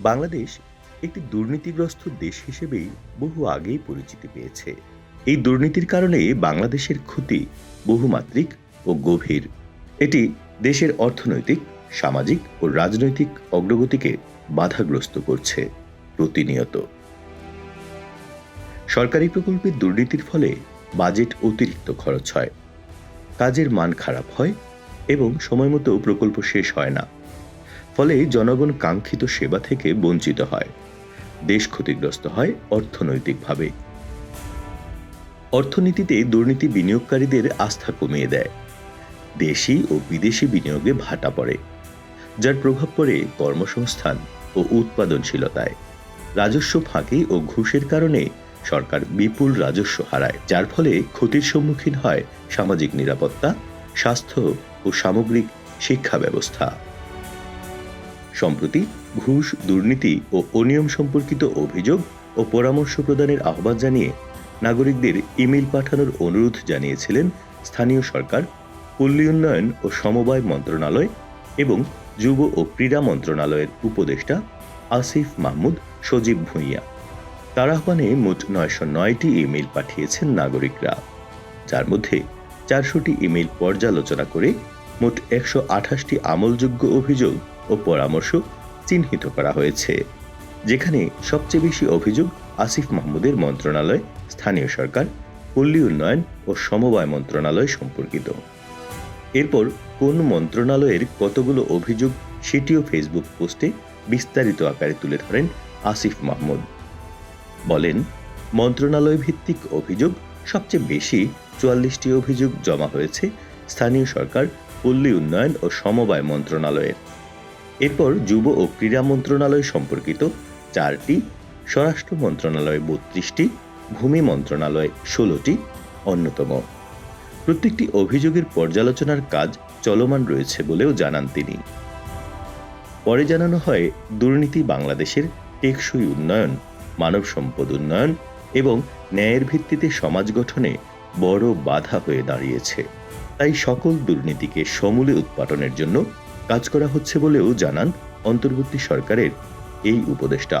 বাংলাদেশ একটি দুর্নীতিগ্রস্ত দেশ হিসেবেই বহু আগেই পরিচিতি পেয়েছে। এই দুর্নীতির কারণে বাংলাদেশের ক্ষতি বহুমাত্রিক ও গভীর। এটি দেশের অর্থনৈতিক, সামাজিক ও রাজনৈতিক অগ্রগতিকে বাধাগ্রস্ত করছে প্রতিনিয়ত। সরকারি প্রকল্পের দুর্নীতির ফলে বাজেট অতিরিক্ত খরচ হয়। কাজের মান খারাপ হয় এবং সময়মতো প্রকল্প শেষ হয় না। ফলে জনগণ কাঙ্ক্ষিত সেবা থেকে বঞ্চিত হয়। দেশ ক্ষতিগ্রস্ত হয় অর্থনৈতিকভাবে। অর্থনীতিতে দুর্নীতি বিনিয়োগকারীদের আস্থা কমিয়ে দেয়। দেশি ও বিদেশি বিনিয়োগে ভাটা পড়ে, যার প্রভাব পড়ে কর্মসংস্থান ও উৎপাদনশীলতায়। রাজস্ব ফাঁকি ও ঘুষের কারণে সরকার বিপুল রাজস্ব হারায়, যার ফলে ক্ষতির সম্মুখীন হয় সামাজিক নিরাপত্তা, স্বাস্থ্য ও সামগ্রিক শিক্ষা ব্যবস্থা সম্প্রতি ঘুষ, দুর্নীতি ও অনিয়ম সম্পর্কিত অভিযোগ ও পরামর্শ প্রদানের আহ্বান জানিয়ে নাগরিকদের ইমেল পাঠানোর অনুরোধ জানিয়েছিলেন স্থানীয় সরকার, পল্লী উন্নয়ন ও সমবায় মন্ত্রণালয় এবং যুব ও ক্রীড়া মন্ত্রণালয়ের উপদেষ্টা আসিফ মাহমুদ সজীব ভূঁইয়া। তার আহ্বানে মোট নয়শো নয়টি ইমেল পাঠিয়েছেন নাগরিকরা, যার মধ্যে চারশোটি ইমেল পর্যালোচনা করে মোট একশো আঠাশটি আমলযোগ্য অভিযোগ ও পরামর্শ চিহ্নিত করা হয়েছে, যেখানে সবচেয়ে বেশি অভিযোগ আসিফ মাহমুদের মন্ত্রণালয়, স্থানীয় সরকার, পল্লী উন্নয়ন ও সমবায় মন্ত্রণালয় সম্পর্কিত। এরপর কোন মন্ত্রণালয়ের কতগুলো অভিযোগ সেটিও ফেসবুক পোস্টে বিস্তারিত আকারে তুলে ধরেন আসিফ মাহমুদ। বলেন মন্ত্রণালয় ভিত্তিক অভিযোগ সবচেয়ে বেশি চুয়াল্লিশটি অভিযোগ জমা হয়েছে স্থানীয় সরকার, পল্লী উন্নয়ন ও সমবায় মন্ত্রণালয়ের। এরপর যুব ও ক্রীড়া মন্ত্রণালয় সম্পর্কিত চারটি, স্বরাষ্ট্র মন্ত্রণালয় বত্রিশটি, ভূমি মন্ত্রণালয় ষোলোটি, অন্যতম। প্রত্যেকটি অভিযোগের পর্যালোচনার কাজ চলমান রয়েছে বলেও জানান তিনি। পরে জানানো হয়, দুর্নীতি বাংলাদেশের টেকসই উন্নয়ন, মানব সম্পদ উন্নয়ন এবং ন্যায়ের ভিত্তিতে সমাজ গঠনে বড় বাধা হয়ে দাঁড়িয়েছে। তাই সকল দুর্নীতিকে সমূলে উৎপাটনের জন্য কাজ করা হচ্ছে বলেও জানান অন্তর্বর্তী সরকারের এই উপদেষ্টা।